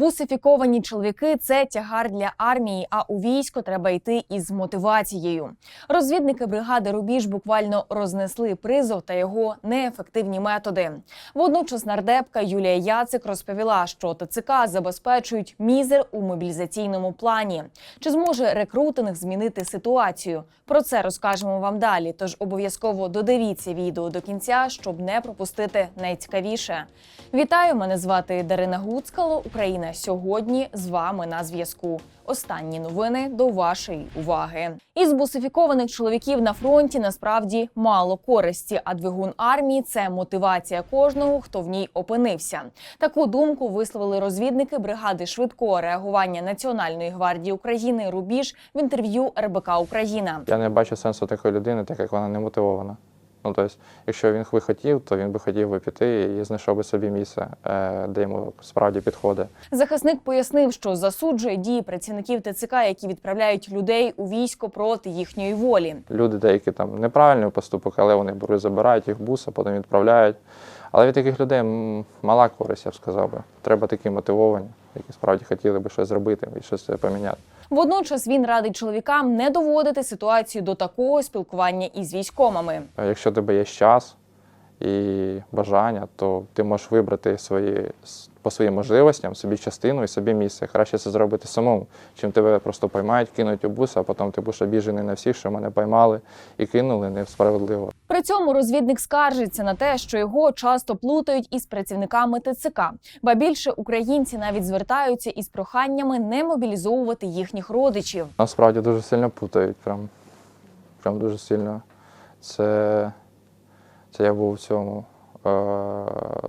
Бусифіковані чоловіки це тягар для армії. А у військо треба йти із мотивацією. Розвідники бригади Рубіж буквально рознесли призов та його неефективні методи. Водночас нардепка Юлія Яцик розповіла, що ТЦК забезпечують мізер у мобілізаційному плані. Чи зможе рекрутинг змінити ситуацію? Про це розкажемо вам далі. Тож обов'язково додивіться відео до кінця, щоб не пропустити найцікавіше. Вітаю! Мене звати Дарина Гуцкало. Україна сьогодні з вами на зв'язку. Останні новини до вашої уваги. Із бусифікованих чоловіків на фронті насправді мало користі, а двигун армії це мотивація кожного, хто в ній опинився. Таку думку висловили розвідники бригади швидкого реагування Національної гвардії України Рубіж в інтерв'ю РБК Україна. Я не бачу сенсу такої людини, так як вона не мотивована. Ну, тобто, якщо він би хотів, то він би хотів би піти і знайшов би собі місце, е, де йому справді підходить. Захисник пояснив, що засуджує дії працівників ТЦК, які відправляють людей у військо проти їхньої волі. Люди деякі там неправильний поступок, але вони беруть, забирають їх в бус, а потім відправляють. Але від таких людей мала користь, я б сказав би. Треба такі мотивовані, які справді хотіли би щось зробити і щось поміняти. Водночас він радить чоловікам не доводити ситуацію до такого спілкування із військомами. Якщо тебе є час і бажання, то ти можеш вибрати свої по своїм можливостям собі частину і собі місце. Краще це зробити самому, чим тебе просто поймають, кинуть у бус, а потім ти будеш обіжений на всіх, що мене поймали і кинули несправедливо. При цьому розвідник скаржиться на те, що його часто плутають із працівниками ТЦК. Ба більше українці навіть звертаються із проханнями не мобілізовувати їхніх родичів. Насправді дуже сильно путають. Прям, прям дуже сильно. Це, це я був у цьому е,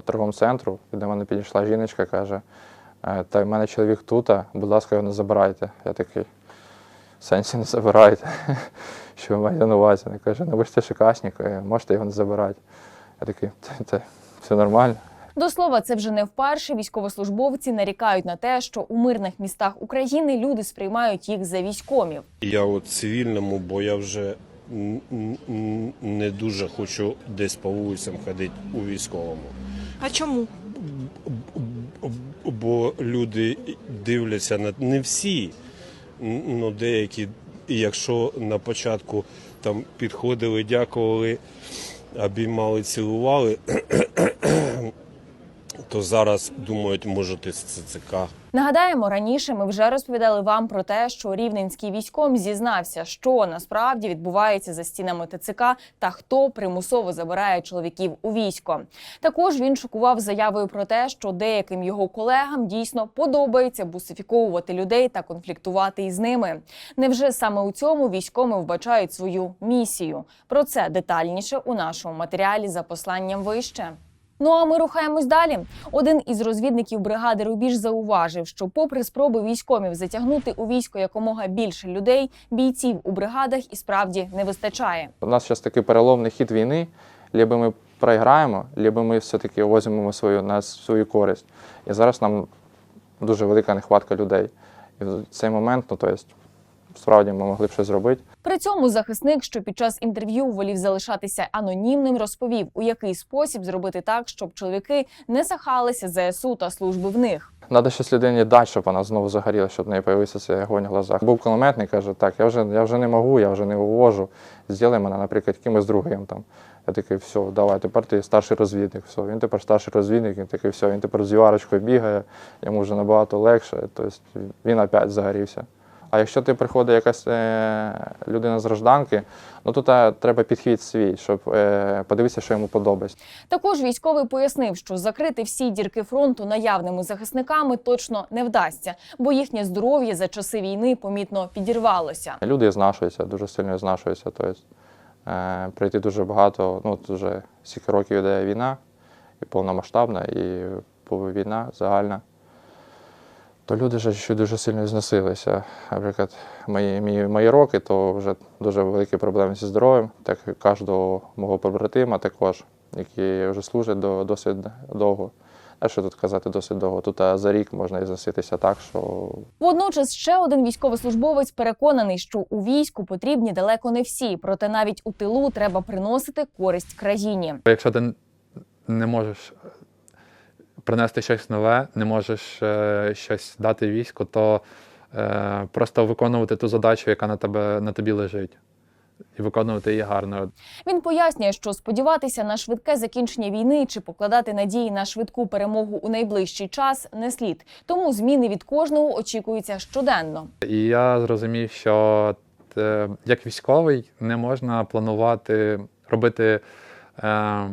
торговому центру, і до мене підійшла жіночка, каже, «Е, та в мене чоловік тут, а, будь ласка, його не забирайте. Я такий, в сенсі не забирайте. Що ви маєте на увазі? Вона каже, ну ви ж це шикасник, е, можете його не забирати. Я такий, «Та- та все нормально. До слова, це вже не вперше. Військовослужбовці нарікають на те, що у мирних містах України люди сприймають їх за військомів. Я от цивільному, бо я вже не дуже хочу десь по вулицям ходити у військовому. А чому? Бо люди дивляться на не всі, але ну деякі, якщо на початку там підходили, дякували, обіймали, цілували, то зараз думають, може, ти з ЦЦК. Нагадаємо, раніше ми вже розповідали вам про те, що рівненський військом зізнався, що насправді відбувається за стінами ТЦК та хто примусово забирає чоловіків у військо. Також він шокував заявою про те, що деяким його колегам дійсно подобається бусифіковувати людей та конфліктувати із ними. Невже саме у цьому військоми вбачають свою місію? Про це детальніше у нашому матеріалі за посланням вище. Ну а ми рухаємось далі. Один із розвідників бригади Рубіж зауважив, що, попри спроби військомів затягнути у військо якомога більше людей, бійців у бригадах і справді не вистачає. У нас зараз такий переломний хід війни. Либо ми програємо, либо ми все-таки возьмемо свою на свою користь. І зараз нам дуже велика нехватка людей. І в цей момент, ну то тобто, справді ми могли б щось зробити. При цьому захисник, що під час інтерв'ю волів залишатися анонімним, розповів, у який спосіб зробити так, щоб чоловіки не сахалися ЗСУ та служби в них. Треба щось людині дати, щоб вона знову загоріла, щоб в неї появився цей огонь в глазах. Був кулеметник, каже, так, я вже, я вже не можу, я вже не вивожу. Зроби мене, наприклад, кимось другим там. Я такий, все, давай, тепер ти старший розвідник. Все, він тепер старший розвідник, він такий, все, він тепер з віварочкою бігає, йому вже набагато легше. Тобто він опять загорівся. А якщо ти приходить якась е, людина з гражданки, ну то та, треба підхід свій, щоб е, подивитися, що йому подобається. Також військовий пояснив, що закрити всі дірки фронту наявними захисниками точно не вдасться, бо їхнє здоров'я за часи війни помітно підірвалося. Люди знашуються, дуже сильно знашуються. Тобто, е, пройти дуже багато, ну, от вже стільки років йде війна, і повномасштабна, і війна загальна. То люди ж ще дуже сильно зносилися. Наприклад, мої, мої, мої роки, то вже дуже великі проблеми зі здоров'ям, так і кожного мого побратима також, які вже служать до, досить довго. А що тут казати досить довго? Тут а, за рік можна і зноситися так, що Водночас ще один військовослужбовець переконаний, що у війську потрібні далеко не всі, проте навіть у тилу треба приносити користь країні. Якщо ти не можеш принести щось нове, не можеш е, щось дати війську, то е, просто виконувати ту задачу, яка на тебе на тобі лежить, і виконувати її гарно. Він пояснює, що сподіватися на швидке закінчення війни чи покладати надії на швидку перемогу у найближчий час не слід. Тому зміни від кожного очікуються щоденно. І я зрозумів, що е, як військовий не можна планувати робити е,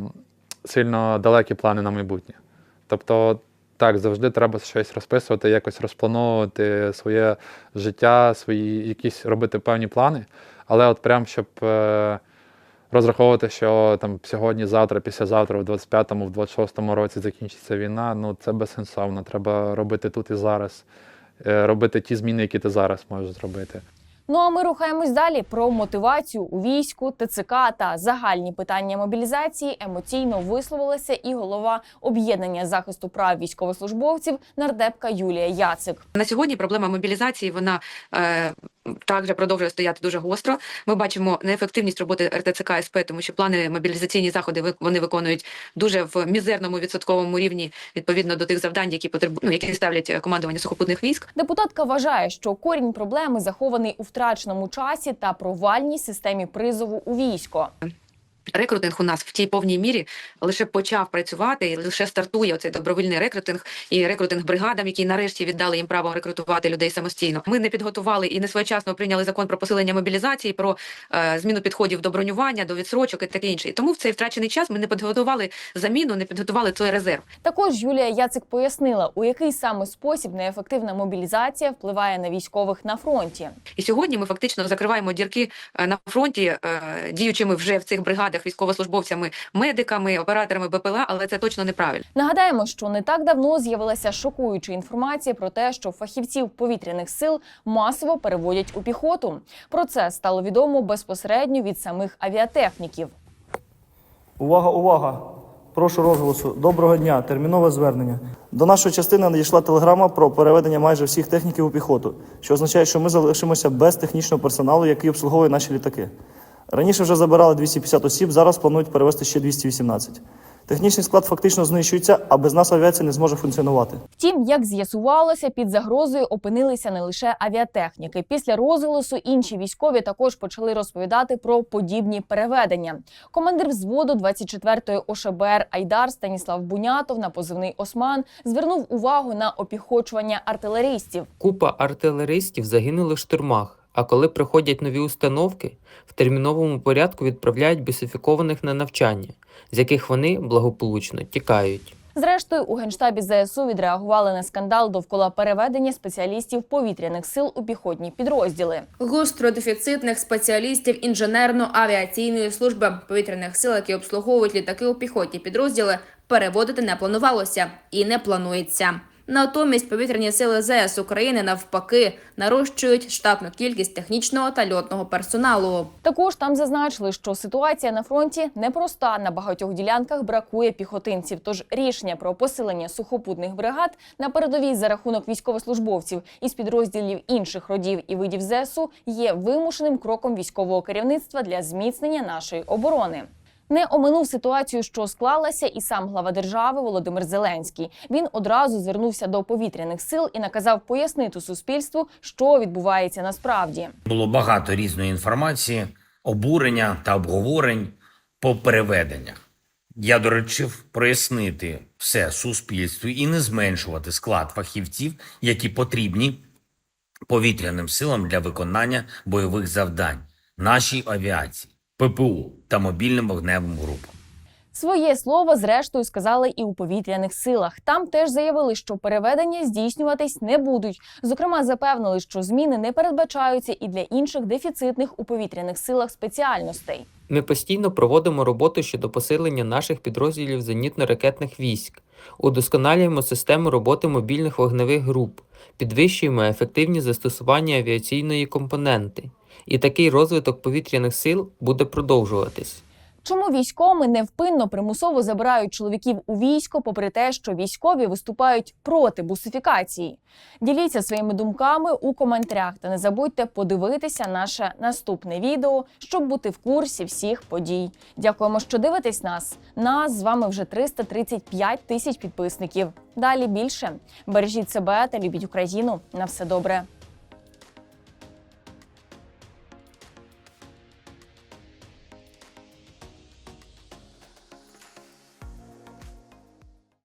сильно далекі плани на майбутнє. Тобто, так, завжди треба щось розписувати, якось розплановувати своє життя, свої якісь робити певні плани. Але от прям щоб е, розраховувати, що там сьогодні, завтра, післязавтра, в 25-му, в 26-му році закінчиться війна, ну це безсенсовно. Треба робити тут і зараз, е, робити ті зміни, які ти зараз можеш зробити. Ну а ми рухаємось далі про мотивацію у війську, ТЦК та загальні питання мобілізації. Емоційно висловилася і голова об'єднання захисту прав військовослужбовців нардепка Юлія Яцик. На сьогодні проблема мобілізації вона е, також продовжує стояти дуже гостро. Ми бачимо неефективність роботи РТЦК СП, тому що плани мобілізаційні заходи вони виконують дуже в мізерному відсотковому рівні відповідно до тих завдань, які потребу, ну, які ставлять е, командування сухопутних військ. Депутатка вважає, що корінь проблеми захований у втраченому часі та провальній системі призову у військо. Рекрутинг у нас в тій повній мірі лише почав працювати, і лише стартує оцей добровільний рекрутинг і рекрутинг бригадам, які нарешті віддали їм право рекрутувати людей самостійно. Ми не підготували і не своєчасно прийняли закон про посилення мобілізації, про е, зміну підходів до бронювання, до відсрочок і таке інше. І тому в цей втрачений час ми не підготували заміну, не підготували той резерв. Також Юлія Яцик пояснила, у який саме спосіб неефективна мобілізація впливає на військових на фронті. І сьогодні ми фактично закриваємо дірки е, на фронті, е, діючими вже в цих бригадах військовослужбовцями, медиками, операторами БПЛА, але це точно неправильно. Нагадаємо, що не так давно з'явилася шокуюча інформація про те, що фахівців повітряних сил масово переводять у піхоту. Про це стало відомо безпосередньо від самих авіатехніків. Увага, увага! Прошу розголосу. Доброго дня. Термінове звернення. До нашої частини надійшла телеграма про переведення майже всіх техніків у піхоту, що означає, що ми залишимося без технічного персоналу, який обслуговує наші літаки. Раніше вже забирали 250 осіб, зараз планують перевести ще 218. Технічний склад фактично знищується, а без нас авіація не зможе функціонувати. Втім, як з'ясувалося, під загрозою опинилися не лише авіатехніки. Після розголосу інші військові також почали розповідати про подібні переведення. Командир взводу 24-ї ОШБР Айдар Станіслав Бунятов на позивний Осман звернув увагу на опіхочування артилерістів. Купа артилеристів загинули в штурмах, а коли приходять нові установки, в терміновому порядку відправляють бісифікованих на навчання, з яких вони благополучно тікають. Зрештою, у генштабі ЗСУ відреагували на скандал довкола переведення спеціалістів повітряних сил у піхотні підрозділи. гостродефіцитних спеціалістів інженерно-авіаційної служби повітряних сил, які обслуговують літаки у піхотні підрозділи, переводити не планувалося і не планується. Натомість повітряні сили ЗС України навпаки нарощують штатну кількість технічного та льотного персоналу. Також там зазначили, що ситуація на фронті непроста. На багатьох ділянках бракує піхотинців. Тож рішення про посилення сухопутних бригад на передовій за рахунок військовослужбовців із підрозділів інших родів і видів ЗСУ є вимушеним кроком військового керівництва для зміцнення нашої оборони. Не оминув ситуацію, що склалася, і сам глава держави Володимир Зеленський. Він одразу звернувся до повітряних сил і наказав пояснити суспільству, що відбувається насправді. Було багато різної інформації, обурення та обговорень по переведеннях. Я доручив прояснити все суспільству і не зменшувати склад фахівців, які потрібні повітряним силам для виконання бойових завдань, нашій авіації, ППУ та мобільним вогневим групам. Своє слово зрештою сказали і у повітряних силах. Там теж заявили, що переведення здійснюватись не будуть. Зокрема, запевнили, що зміни не передбачаються і для інших дефіцитних у повітряних силах спеціальностей. Ми постійно проводимо роботу щодо посилення наших підрозділів зенітно-ракетних військ, удосконалюємо систему роботи мобільних вогневих груп, підвищуємо ефективність застосування авіаційної компоненти. І такий розвиток повітряних сил буде продовжуватись. Чому військовими невпинно примусово забирають чоловіків у військо, попри те, що військові виступають проти бусифікації? Діліться своїми думками у коментарях та не забудьте подивитися наше наступне відео, щоб бути в курсі всіх подій. Дякуємо, що дивитесь нас. Нас з вами вже 335 тисяч підписників. Далі більше бережіть себе та любіть Україну. На все добре.